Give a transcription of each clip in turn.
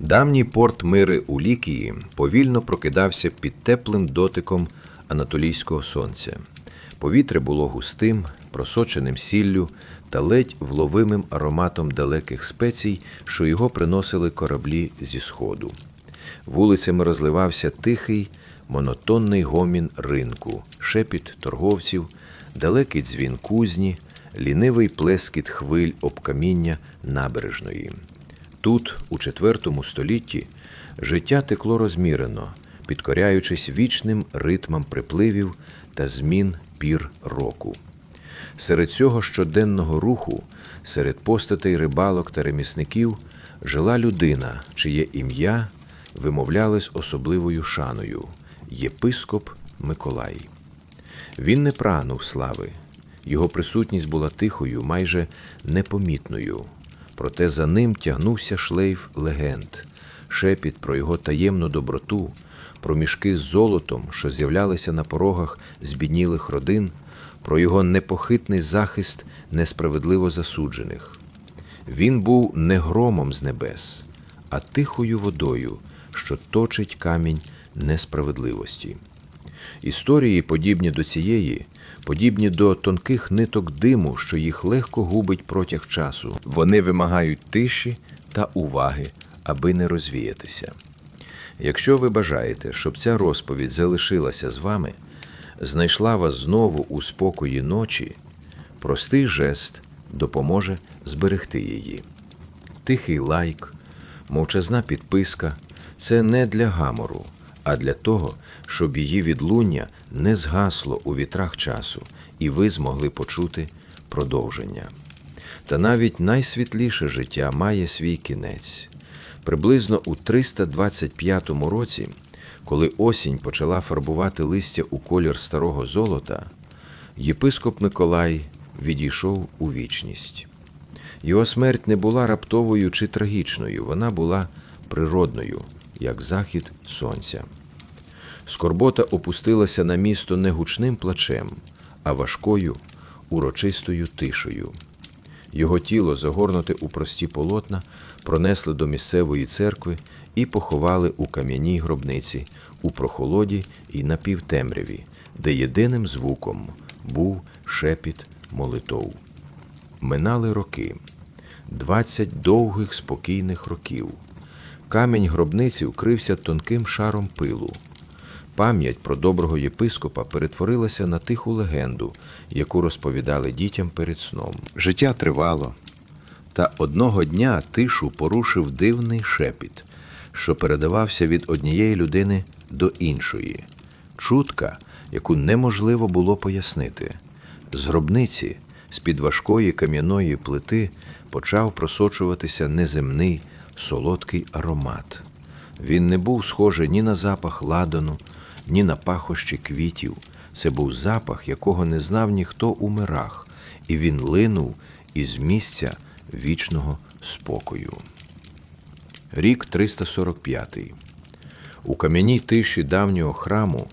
Давній порт Мири у Лікії повільно прокидався під теплим дотиком анатолійського сонця. Повітря було густим, просоченим сіллю та ледь вловимим ароматом далеких спецій, що його приносили кораблі зі сходу. Вулицями розливався тихий, монотонний гомін ринку, шепіт торговців, далекий дзвін кузні, лінивий плескіт хвиль об каміння набережної. Тут, у IV столітті, життя текло розмірено, підкоряючись вічним ритмам припливів та змін пір року. Серед цього щоденного руху, серед постатей рибалок та ремісників, жила людина, чиє ім'я вимовлялось особливою шаною єпископ Миколай. Він не прагнув слави, його присутність була тихою, майже непомітною. Проте за ним тягнувся шлейф легенд, шепіт про його таємну доброту, про мішки з золотом, що з'являлися на порогах збіднілих родин, про його непохитний захист несправедливо засуджених. Він був не громом з небес, а тихою водою, що точить камінь несправедливості. Історії, подібні до цієї, подібні до тонких ниток диму, що їх легко губить протяг часу. Вони вимагають тиші та уваги, аби не розвіятися. Якщо ви бажаєте, щоб ця розповідь залишилася з вами, знайшла вас знову у спокої ночі, простий жест допоможе зберегти її. Тихий лайк, мовчазна підписка це не для гамору, а для того, щоб її відлуння не згасло у вітрах часу, і ви змогли почути продовження. Та навіть найсвітліше життя має свій кінець. Приблизно у 325 році, коли осінь почала фарбувати листя у колір старого золота, єпископ Миколай відійшов у вічність. Його смерть не була раптовою чи трагічною, вона була природною, як захід сонця. Скорбота опустилася на місто не гучним плачем, а важкою, урочистою тишею. Його тіло, загорнуте у прості полотна, пронесли до місцевої церкви і поховали у кам'яній гробниці, у прохолоді і напівтемряві, де єдиним звуком був шепіт молитов. Минали роки, двадцять довгих спокійних років. Камінь гробниці вкрився тонким шаром пилу. Пам'ять про доброго єпископа перетворилася на тиху легенду, яку розповідали дітям перед сном. Життя тривало, та одного дня тишу порушив дивний шепіт, що передавався від однієї людини до іншої, чутка, яку неможливо було пояснити. З гробниці, з-під важкої кам'яної плити, почав просочуватися неземний солодкий аромат. Він не був схожий ні на запах ладану, ні на пахощі квітів. Це був запах, якого не знав ніхто у мирах, і він линув із місця вічного спокою. Рік 345. У кам'яній тиші давнього храму,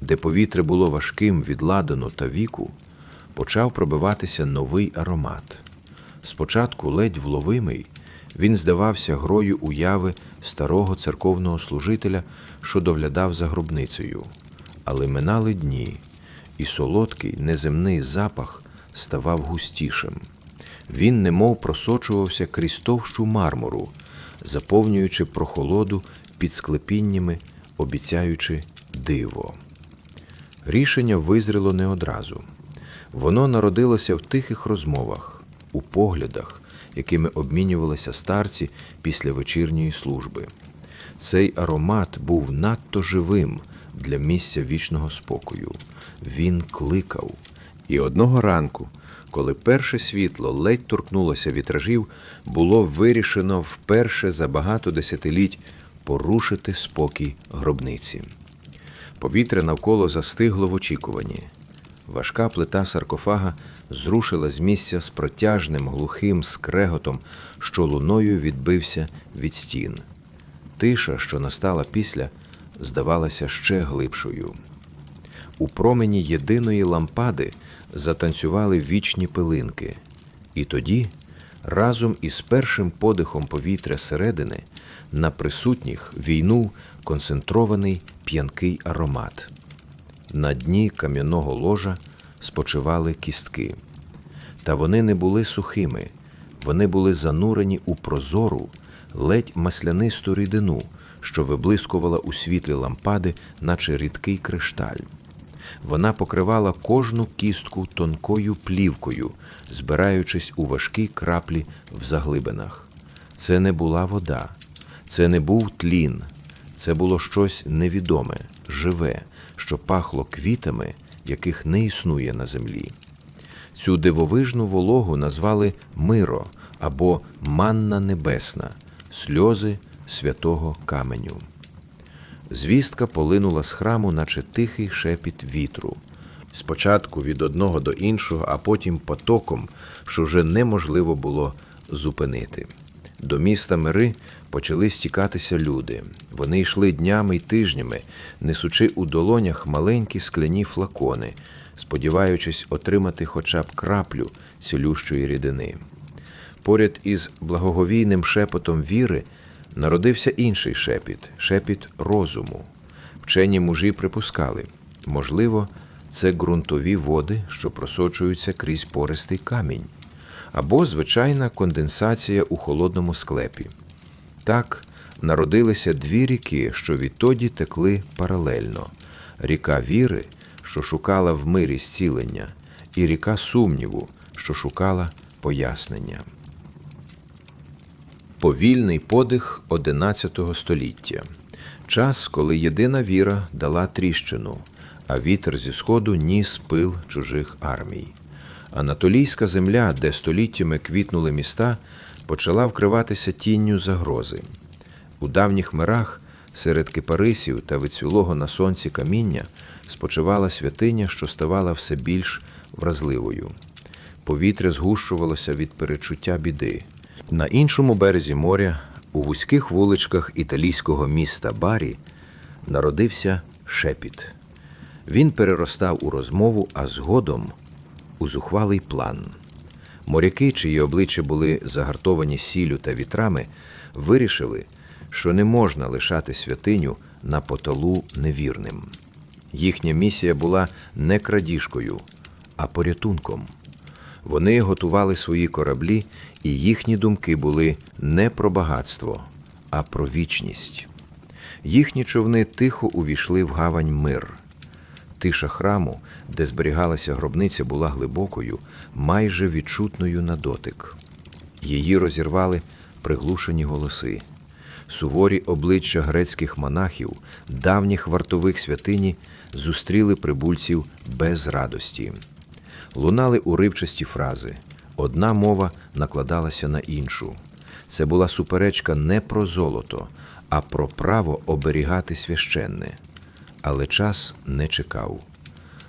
де повітря було важким від ладану та віку, почав пробиватися новий аромат. Спочатку ледь вловимий, він здавався грою уяви старого церковного служителя, що доглядав за гробницею. Але минали дні, і солодкий неземний запах ставав густішим. Він немов просочувався крізь товщу мармуру, заповнюючи прохолоду під склепіннями, обіцяючи диво. Рішення визріло не одразу. Воно народилося в тихих розмовах, у поглядах, якими обмінювалися старці після вечірньої служби. Цей аромат був надто живим для місця вічного спокою. Він кликав. І одного ранку, коли перше світло ледь торкнулося вітражів, було вирішено вперше за багато десятиліть порушити спокій гробниці. Повітря навколо застигло в очікуванні. Важка плита саркофага зрушила з місця з протяжним глухим скреготом, що луною відбився від стін. Тиша, що настала після, здавалася ще глибшою. У промені єдиної лампади затанцювали вічні пилинки, і тоді, разом із першим подихом повітря середини, на присутніх війнув концентрований п'янкий аромат. На дні кам'яного ложа спочивали кістки. Та вони не були сухими, вони були занурені у прозору, ледь маслянисту рідину, що виблискувала у світлі лампади, наче рідкий кришталь. Вона покривала кожну кістку тонкою плівкою, збираючись у важкі краплі в заглибинах. Це не була вода, це не був тлін, це було щось невідоме, живе, що пахло квітами, яких не існує на землі. Цю дивовижну вологу назвали миро або манна небесна, сльози святого каменю. Звістка полинула з храму, наче тихий шепіт вітру. Спочатку від одного до іншого, а потім потоком, що вже неможливо було зупинити. До міста Мири почали стікатися люди. Вони йшли днями й тижнями, несучи у долонях маленькі скляні флакони, сподіваючись отримати хоча б краплю цілющої рідини. Поряд із благоговійним шепотом віри народився інший шепіт шепіт розуму. Вчені мужі припускали, можливо, це ґрунтові води, що просочуються крізь пористий камінь, або звичайна конденсація у холодному склепі. Так народилися дві ріки, що відтоді текли паралельно: ріка віри, що шукала в мирі зцілення, і ріка сумніву, що шукала пояснення. Повільний подих XI століття. Час, коли єдина віра дала тріщину, а вітер зі сходу ніс пил чужих армій. Анатолійська земля, де століттями квітнули міста, почала вкриватися тінню загрози. У давніх мирах серед кипарисів та вицюлого на сонці каміння спочивала святиня, що ставала все більш вразливою. Повітря згущувалося від перечуття біди. На іншому березі моря, у вузьких вуличках італійського міста Барі, народився шепіт. Він переростав у розмову, а згодом у зухвалий план. Моряки, чиї обличчя були загартовані сіллю та вітрами, вирішили, що не можна лишати святиню на поталу невірним. Їхня місія була не крадіжкою, а порятунком. Вони готували свої кораблі, і їхні думки були не про багатство, а про вічність. Їхні човни тихо увійшли в гавань мир. Тиша храму, де зберігалася гробниця, була глибокою, майже відчутною на дотик. Її розірвали приглушені голоси. Суворі обличчя грецьких монахів, давніх вартових святині, зустріли прибульців без радості. Лунали уривчасті фрази. Одна мова накладалася на іншу. Це була суперечка не про золото, а про право оберігати священне. Але час не чекав.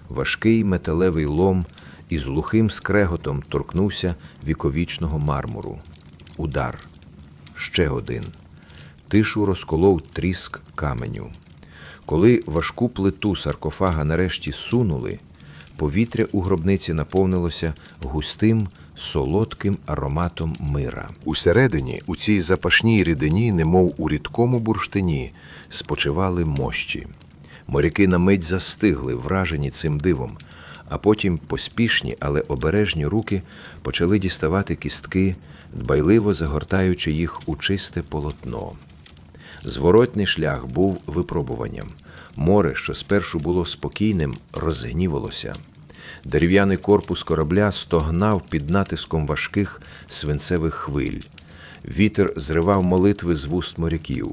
Важкий металевий лом із глухим скреготом торкнувся віковічного мармуру. Удар. Ще один. Тишу розколов тріск каменю. Коли важку плиту саркофага нарешті сунули, повітря у гробниці наповнилося густим, солодким ароматом мира. Усередині, у цій запашній рідині, немов у рідкому бурштині, спочивали мощі. Моряки на мить застигли, вражені цим дивом, а потім поспішні, але обережні руки почали діставати кістки, дбайливо загортаючи їх у чисте полотно. Зворотний шлях був випробуванням. Море, що спершу було спокійним, розгнівалося. Дерев'яний корпус корабля стогнав під натиском важких свинцевих хвиль. Вітер зривав молитви з вуст моряків.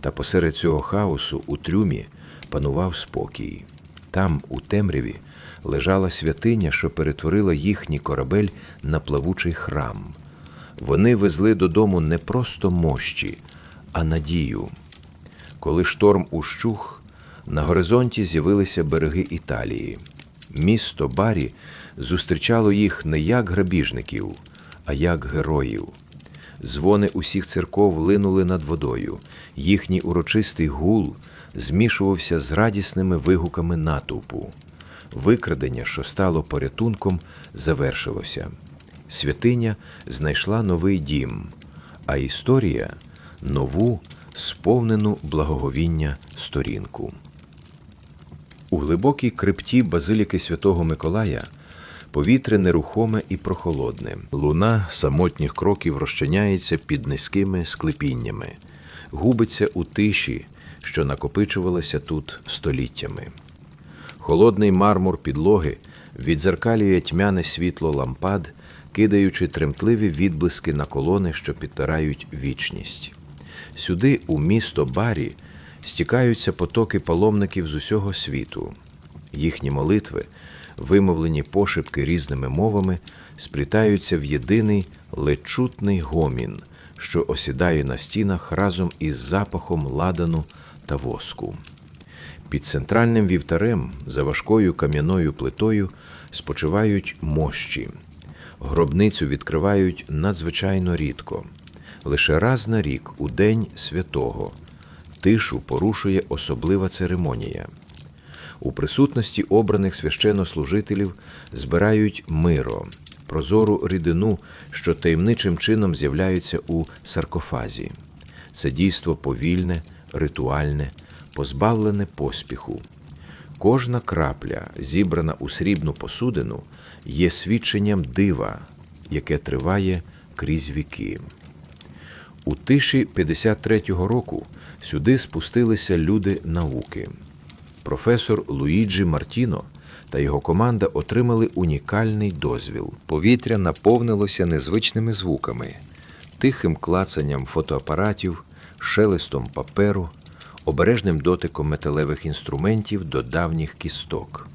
Та посеред цього хаосу у трюмі панував спокій. Там, у темряві, лежала святиня, що перетворила їхній корабель на плавучий храм. Вони везли додому не просто мощі, а надію. Коли шторм ущух, на горизонті з'явилися береги Італії. Місто Барі зустрічало їх не як грабіжників, а як героїв. Дзвони усіх церков линули над водою. Їхній урочистий гул змішувався з радісними вигуками натовпу. Викрадення, що стало порятунком, завершилося. Святиня знайшла новий дім, а історія нову, сповнену благоговіння сторінку. У глибокій крипті базиліки святого Миколая повітря нерухоме і прохолодне. Луна самотніх кроків розчиняється під низькими склепіннями, губиться у тиші, що накопичувалася тут століттями. Холодний мармур підлоги відзеркалює тьмяне світло лампад, кидаючи тремтливі відблиски на колони, що підпирають вічність. Сюди, у місто Барі, стікаються потоки паломників з усього світу. Їхні молитви, вимовлені пошепки різними мовами, сплітаються в єдиний ледь чутний гомін, що осідає на стінах разом із запахом ладану та воску. Під центральним вівтарем за важкою кам'яною плитою спочивають мощі. Гробницю відкривають надзвичайно рідко. Лише раз на рік, у день святого, тишу порушує особлива церемонія. У присутності обраних священнослужителів збирають миро, прозору рідину, що таємничим чином з'являється у саркофазі. Це дійство повільне, ритуальне, позбавлене поспіху. Кожна крапля, зібрана у срібну посудину, є свідченням дива, яке триває крізь віки. У тиші 53-го року сюди спустилися люди науки. Професор Луїджі Мартіно та його команда отримали унікальний дозвіл. Повітря наповнилося незвичними звуками, тихим клацанням фотоапаратів, шелестом паперу, обережним дотиком металевих інструментів до давніх кісток.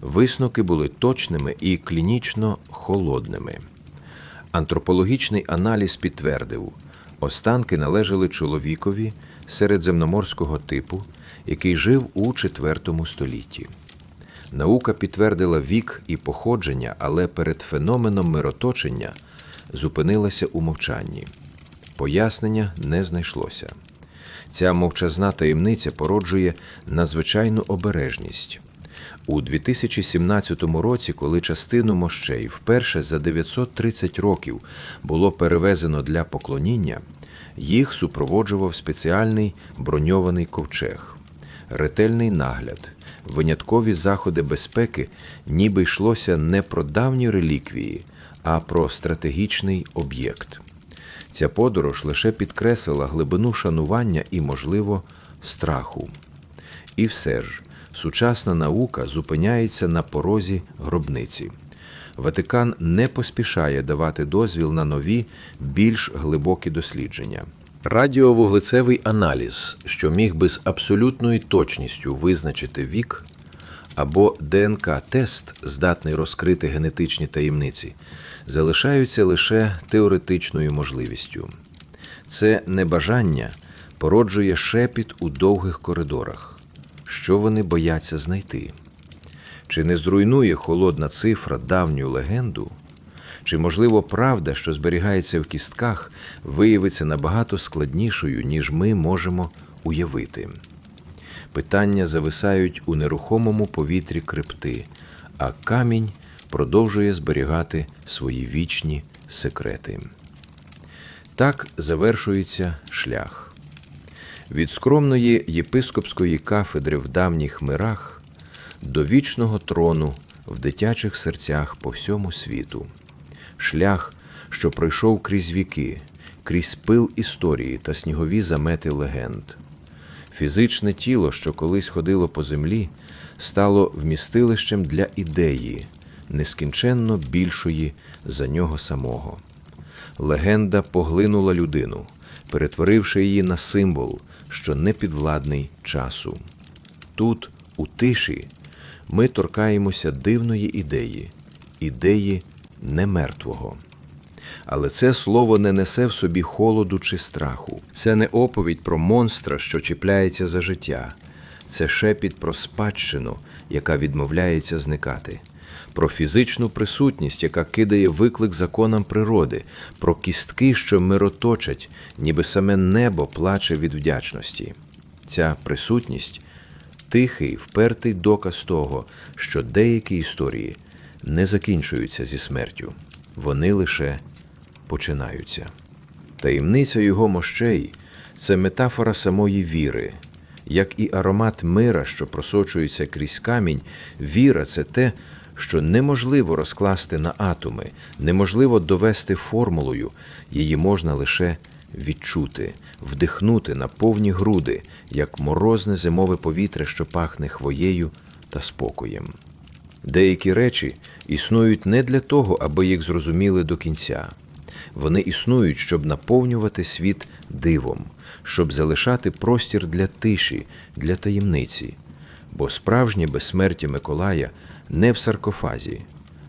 Висновки були точними і клінічно холодними. Антропологічний аналіз підтвердив, останки належали чоловікові середземноморського типу, який жив у IV столітті. Наука підтвердила вік і походження, але перед феноменом мироточення зупинилася у мовчанні. Пояснення не знайшлося. Ця мовчазна таємниця породжує надзвичайну обережність. У 2017 році, коли частину мощей вперше за 930 років було перевезено для поклоніння, їх супроводжував спеціальний броньований ковчег, ретельний нагляд, виняткові заходи безпеки, ніби йшлося не про давні реліквії, а про стратегічний об'єкт. Ця подорож лише підкреслила глибину шанування і, можливо, страху. І все ж, сучасна наука зупиняється на порозі гробниці. Ватикан не поспішає давати дозвіл на нові, більш глибокі дослідження. Радіовуглецевий аналіз, що міг би з абсолютною точністю визначити вік, або ДНК-тест, здатний розкрити генетичні таємниці, залишаються лише теоретичною можливістю. Це небажання породжує шепіт у довгих коридорах. Що вони бояться знайти? Чи не зруйнує холодна цифра давню легенду? Чи, можливо, правда, що зберігається в кістках, виявиться набагато складнішою, ніж ми можемо уявити? Питання зависають у нерухомому повітрі крипти, а камінь продовжує зберігати свої вічні секрети. Так завершується шлях. Від скромної єпископської кафедри в давніх мирах до вічного трону в дитячих серцях по всьому світу. Шлях, що пройшов крізь віки, крізь пил історії та снігові замети легенд. Фізичне тіло, що колись ходило по землі, стало вмістилищем для ідеї, нескінченно більшої за нього самого. Легенда поглинула людину, перетворивши її на символ, що не підвладний часу. Тут, у тиші, ми торкаємося дивної ідеї, ідеї немертвого. Але це слово не несе в собі холоду чи страху. Це не оповідь про монстра, що чіпляється за життя. Це шепіт про спадщину, яка відмовляється зникати, про фізичну присутність, яка кидає виклик законам природи, про кістки, що мироточать, ніби саме небо плаче від вдячності. Ця присутність тихий, впертий доказ того, що деякі історії не закінчуються зі смертю, вони лише починаються. Таємниця його мощей Це метафора самої віри. Як і аромат мира, що просочується крізь камінь, віра це те, що неможливо розкласти на атоми, неможливо довести формулою, її можна лише відчути, вдихнути на повні груди, як морозне зимове повітря, що пахне хвоєю та спокоєм. Деякі речі існують не для того, аби їх зрозуміли до кінця. Вони існують, щоб наповнювати світ дивом, щоб залишати простір для тиші, для таємниці. Бо справжнє безсмертя Миколая не в саркофазі.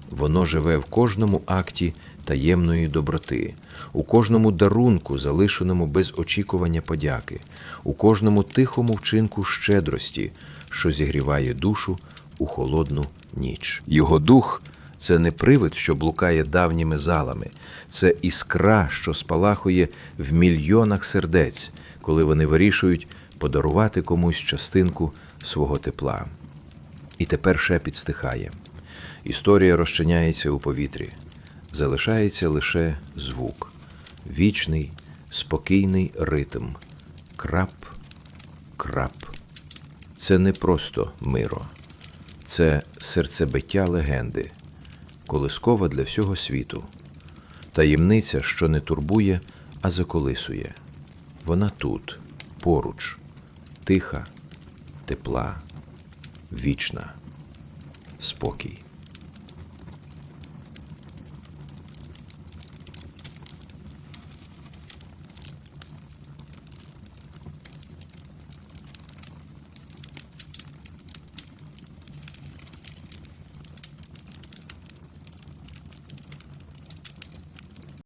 Воно живе в кожному акті таємної доброти, у кожному дарунку, залишеному без очікування подяки, у кожному тихому вчинку щедрості, що зігріває душу у холодну ніч. Його дух це не привид, що блукає давніми залами, це іскра, що спалахує в мільйонах сердець, коли вони вирішують подарувати комусь частинку свого тепла. І тепер шепіт стихає. Історія розчиняється у повітрі. Залишається лише звук, вічний, спокійний ритм. Крап, крап. Це не просто миро, це серцебиття легенди, колискова для всього світу, таємниця, що не турбує, а заколисує. Вона тут, поруч, тиха, тепла, вічна, спокій.